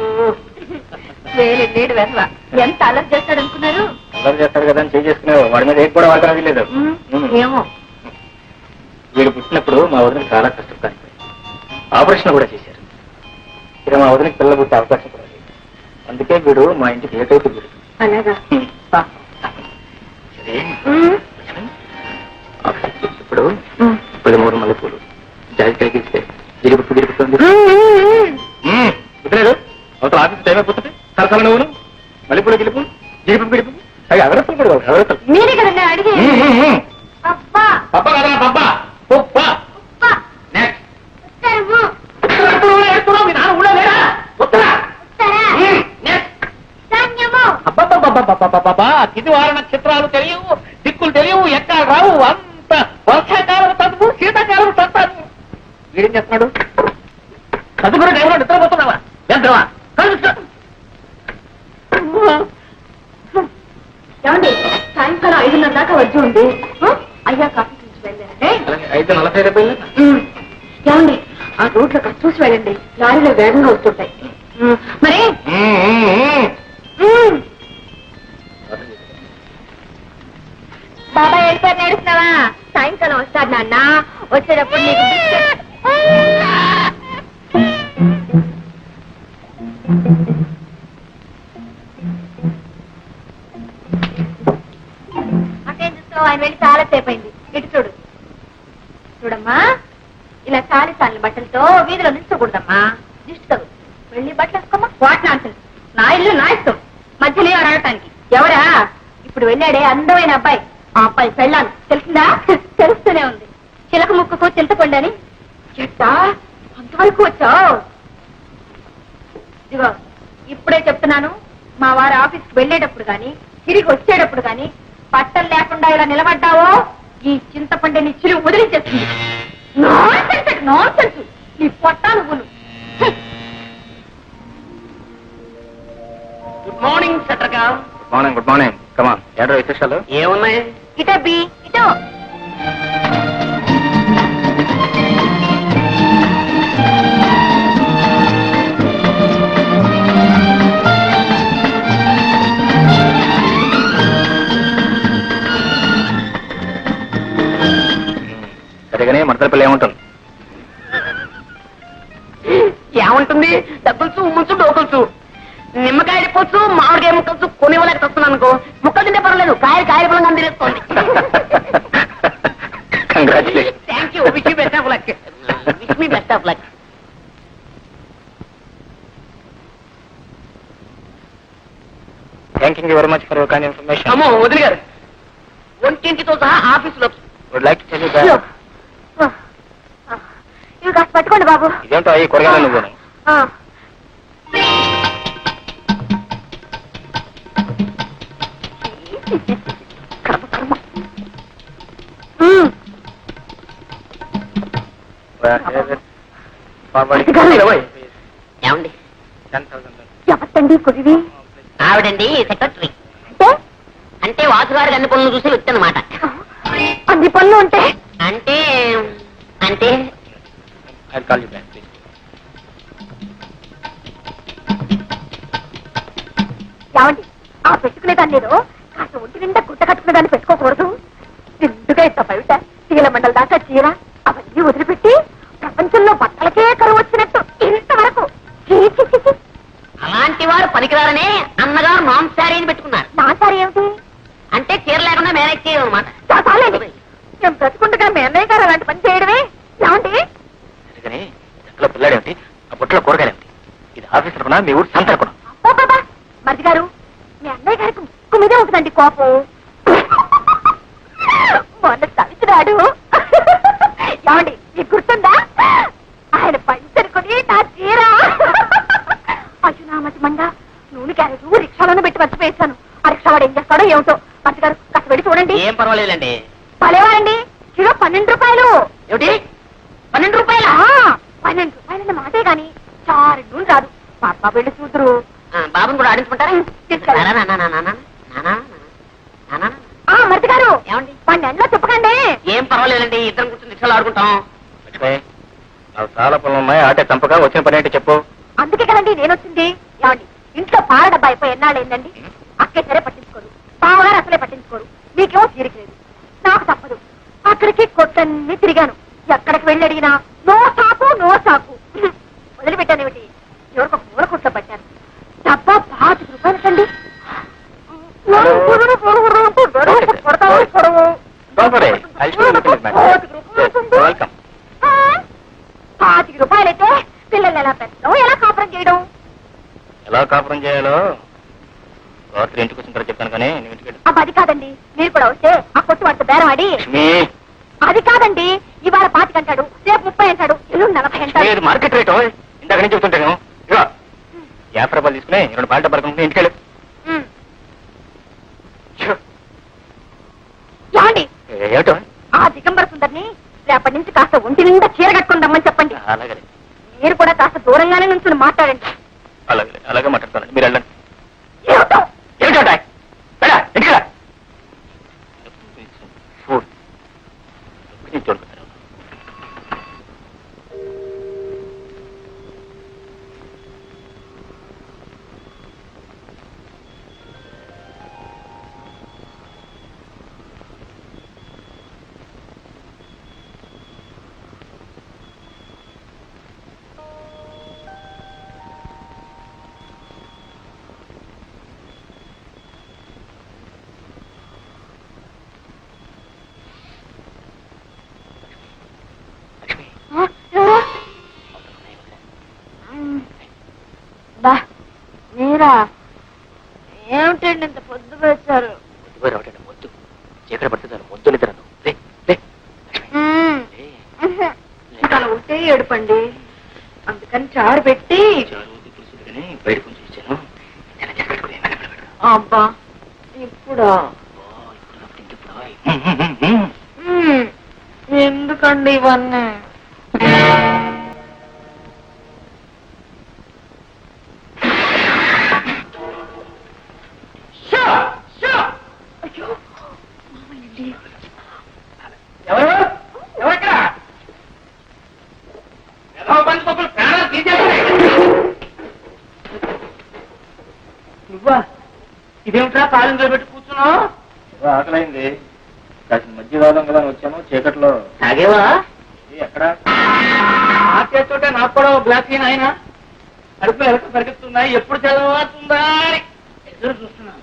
బాబు. వేలు నీడు వెధవ ఎంత అలర్ట్ చేస్తాడు అనుకున్నారు అల్లరి చేస్తాడు కదా అని చేయి చేసుకునేవాడు. వాడి మీద ఏం కూడా వాడకరాది లేదు. ఏమో. వీడు పుట్టినప్పుడు మా వదిన చాలా కష్టం కానిపోయింది. ఆపరేషన్ కూడా చేశారు. ఇక మా వదినకి పిల్ల పుట్టే అవకాశం కూడా లేదు. అందుకే వీడు మా ఇంటికి ఏకైక వీడు అలాగా. అవతల ఆఫీస్ టైం అయిపోతుంది సరసల నువ్వును మల్లెపూలు గిలుపు గిరిపు గిరిపు అవి అగరత్తులు కూడా అగరత్తులు. మీరే కదండి అడిగి? పప్ప. కదా పప్ప. పప్ప. ఇది వార నక్షత్రాలు తెలియవు దిక్కులు తెలియవు ఎక్కడ రావు? అంత వర్షాకాలం చదువు శీతాకాలం చదువు వీడేం చేస్తున్నాడు? చదువుకునే టైంలో నిద్రపోతున్నావా? ఎంతవా ఏమండి సాయంకాలం ఐదున్నర దాకా వచ్చి ఉంది. అయ్యా కాఫీ చూసి నలభై ఉమ్, ఏమండి ఆ రోడ్లో కాస్త చూసి వెళ్ళండి. లారీలో వేగంగా వస్తుంటాయి. మరి? బాబాయ్ వెళ్ళిపోయి నేడుస్తున్నావా? సాయంకాలం వస్తాడు నాన్న. వచ్చేటప్పుడు నీకు బిస్కెట్ వెళ్ళి చాలా సేపు అయింది. ఇటు చూడు. చూడమ్మా ఇలా చాలి చాలి బట్టలతో వీధిలో నిల్చకూడదమ్మా. దిష్టి తగు వెళ్ళి బట్టలు వేసుకోమ్మా. వాట్ నాన్సెన్స్ నా ఇల్లు నా ఇష్టం. మధ్యలో అడగటానికి. ఎవరా? ఇప్పుడు వెళ్ళాడే అందమైన అబ్బాయి. ఆ అబ్బాయి పెళ్ళాను తెలిసిందా? తెలుస్తూనే ఉంది. చిలక ముక్కుకు చింతపండని చెట్టా అంతవరకు వచ్చావు? ఇదిగో ఇప్పుడే చెప్తున్నాను. మా వారు ఆఫీస్కి వెళ్ళేటప్పుడు గాని తిరిగి వచ్చేటప్పుడు గాని బట్టలు లేకుండా ఇలా నిలబడ్డావో? ఈ చింతపండుని చిరు వదిలించేస్తుంది నాన్సెన్స్ నాన్సెన్స్ నీ పొట్టాను గులు గుడ్ మార్నింగ్ సట్రగా గుడ్ మార్నింగ్ గుడ్ మార్నింగ్ కమా ఏడో విశేషాలు? ఏమున్నాయి? ఇటో బి ఇటో. ఏముంటుంది? ఏముంటుంది? డబ్బులుచు ఉమ్ముచు డోకులుచు నిమ్మకాయ చెప్పొచ్చు మామిడికాయ ముక్కలు కొనివ్వలేక వస్తున్నాను అనుకో ముక్కలు తింటే పర్వాలేదు. కాయలు కాయల congratulation thank you wish you best of luck wish me best of luck thank you very much for your kind information అమ్మో వదిలి గారు. ఒంటింటితో సహా ఆఫీసులో would like to tell you కాస్త పట్టుకోండి బాబు. ఇదేంటో ఈ కూరగాయలు నువ్వు ఆ. కర్మ, కర్మ. ఉమ్, ఏమండి? ఎవరితండి కురివి? ఆవిడండి సెక్రటరీ అంటే అంటే వాసుగారికి అన్ని పనులు చూసి వచ్చానమాట. అన్ని పనులు ఉంటే? అంటే అంటే కాల్ యూ బ్యాక్ ప్లీజ్ ఏమండి ఆ పెట్టుకునే దాన్ని నేను కాస్త ఒంటి నిండా గుట్ట కట్టుకునే దాన్ని పెట్టుకోకూడదు. ఎందుగా ఇంత బయట తీల మండల దాకా చీర అవన్నీ వదిలిపెట్టి ప్రపంచంలో బట్టలకే కరువు వచ్చినట్టు ఇంతవరకు? చీ, చీ, చీ, చీ. అలాంటి వారు పనికిరారనే అన్నగారు నాన్ శారీని పెట్టుకున్నారు. నా సారి ఏమిటి? అంటే చీర లేకుండా మేనేజ్ చేయడం అనమాట చాలండి. మేము బ్రతుకుండగా మీ అన్నయ్య గారు అలాంటి పని చేయడమే ఏమండి సరిగానే ఇంట్లో పిల్లాడేమిటి ఆ బుట్టలో కూరగాయలేమిటి ఇది ఆఫీస్ తరపున మీ ఊరు సంత బాబా మరిది గారు మీ అన్నయ్య గారికి ముక్కు మీదే ఉంటుందండి కోపం. మొన్న తవిచినాడు ఏమండి మీకు గుర్తుందా? ఆయన పంచరుకొని నా చీర. మండ నూనె క్యారెట్ రిక్షాలోనే పెట్టి మర్చిపోయేసాను ఆ రిక్షా వాడు ఏం చేస్తాడో ఏమిటో మంచి గారు కాస్త వెళ్ళి చూడండి. ఏం పర్వాలేదండి కిలో పన్నెండు రూపాయలు. ఏమిటి? పన్నెండు రూపాయల? పన్నెండు రూపాయలన్న మాటే గాని చారు నూనె రాదు. పాప వెళ్ళి చూద్దరు. బాబుని కూడా ఆడించుకుంటారా? మరిది గారు. చెప్పకండి. ఏం పర్వాలేదండి ఇద్దరం కూర్చొని రిక్షాలో ఆడుకుంటాం. లక్ష్మి నాకు చాలా పనులు ఉన్నాయి ఆటే చంపగా వచ్చిన పని ఏంటి చెప్పు. అందుకే కదండి నేను వచ్చింది. ఇన్నాళ్ళు ఏందండి అక్కే సరే పట్టించుకోరు. బావగారు అసలే పట్టించుకోరు. మీకేమో తీరిక లేదు. నాకు తప్పదు. అక్కడికి కొట్టన్ని తిరిగాను. ఎక్కడికి వెళ్ళి అడిగినా పాతిక రూపాయలైతే పిల్లలు ఎలా పెట్టడం ఎలా కాపురం చేయడం? ఎలా కాపురం చేయాలో? రాత్రి ఇంటికి వచ్చిన తర్వాత చెప్తాను కానీ నువ్వు ఇంటికి వెళ్ళు. అబ్బా అది కాదండి. మీరు కూడా వస్తే ఆ కొట్టు వాడితో బేరం ఆడి. లక్ష్మి! అది కాదండి. ఇవాళ పాతిక అంటాడు రేపు ముప్పై అంటాడు ఇల్లు నలభై లక్ష్మి, అంటాడు. ఇది మార్కెట్ రేటు ఇందాక నుంచి చెప్తుంటాను. ఇగో యాభై రూపాయలు తీసుకుని రెండు పాల డబ్బాలు కొనుక్కుని ఇంటికి వెళ్ళు ఉమ్. ఛు, ఏమండి ఏ- ఏమిటో? ఆ దిగంబర సుందరిని రేపటి నుంచి కాస్త ఒంటి నిండా చీర కట్టుకుందామని చెప్పండి. అలాగే మీరు కూడా కాస్త దూరంగానే నుంచి మాట్లాడండి. మీరా ఏమిటండి ఇంత పొద్దు వచ్చారు? ముద్దు పోయి రావటండి ముద్దు. చీకటి పడితే చాలు. ముద్దు నిద్ర నువ్వు. లే లే. లక్ష్మి లే. ఇంకా అలా ఉంటే ఏడుపండి. అందుకని చారు పెట్టి. బయట కొంచెం ఇచ్చాను. అబ్బా ఇప్పుడు. ఎందుకండి ఇవన్నీ? ఇదేమిట్రా కాలం నిలబెట్టి కూర్చున్నావు? ఆకలైంది. కాసిన మధ్య తాగం కదా వచ్చాను చీకట్లో. తాగేవా? ఎక్కడ? ఆ చేస్తుంటే నాకు కూడా గ్లాస్ ఆయన అడుపులో ఎలక పరిగెత్తున్నాయి. ఎప్పుడు చదవుతుందా అని ఎదురు చూస్తున్నాను.